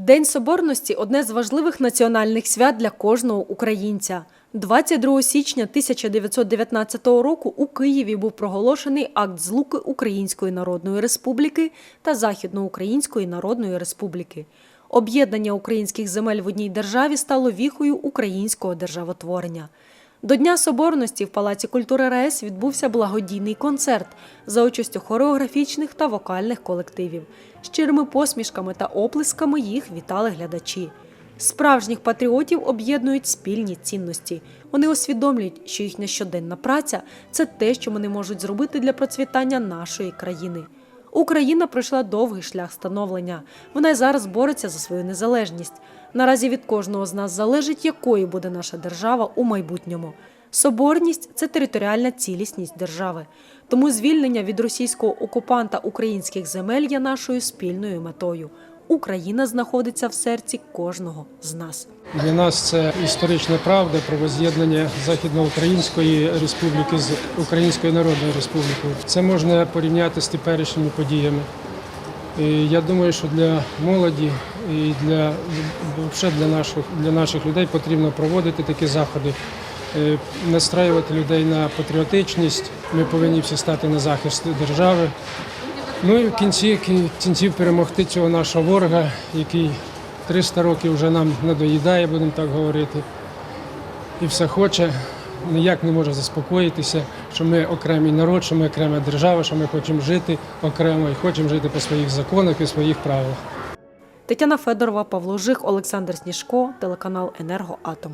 День Соборності одне з важливих національних свят для кожного українця. 22 січня 1919 року у Києві був проголошений акт злуки Української Народної Республіки та Західноукраїнської Народної Республіки. Об'єднання українських земель в одній державі стало віхою українського державотворення. До Дня Соборності в Палаці культури РаЕС відбувся благодійний концерт за участю хореографічних та вокальних колективів. Щирими посмішками та оплесками їх вітали глядачі. Справжніх патріотів об'єднують спільні цінності. Вони усвідомлюють, що їхня щоденна праця це те, що вони можуть зробити для процвітання нашої країни. Україна пройшла довгий шлях становлення. Вона й зараз бореться за свою незалежність. Наразі від кожного з нас залежить, якою буде наша держава у майбутньому. Соборність це територіальна цілісність держави. Тому звільнення від російського окупанта українських земель є нашою спільною метою. Україна знаходиться в серці кожного з нас. Для нас це історична правда про воз'єднання Західноукраїнської республіки з Українською Народною Республікою. Це можна порівняти з теперішніми подіями. І я думаю, що для молоді і для, для, наших, для наших людей потрібно проводити такі заходи, е, настраювати людей на патріотичність. Ми повинні всі стати на захист держави. Ну і в кінці кін- кінців перемогти цього нашого ворога, який 300 років вже нам надоїдає, будемо так говорити, і все хоче, ніяк не може заспокоїтися, що ми окремий народ, що ми окрема держава, що ми хочемо жити окремо і хочемо жити по своїх законах і своїх правилах. Тетяна Федорова, Павло Жих, Олександр Сніжко, телеканал Енергоатом.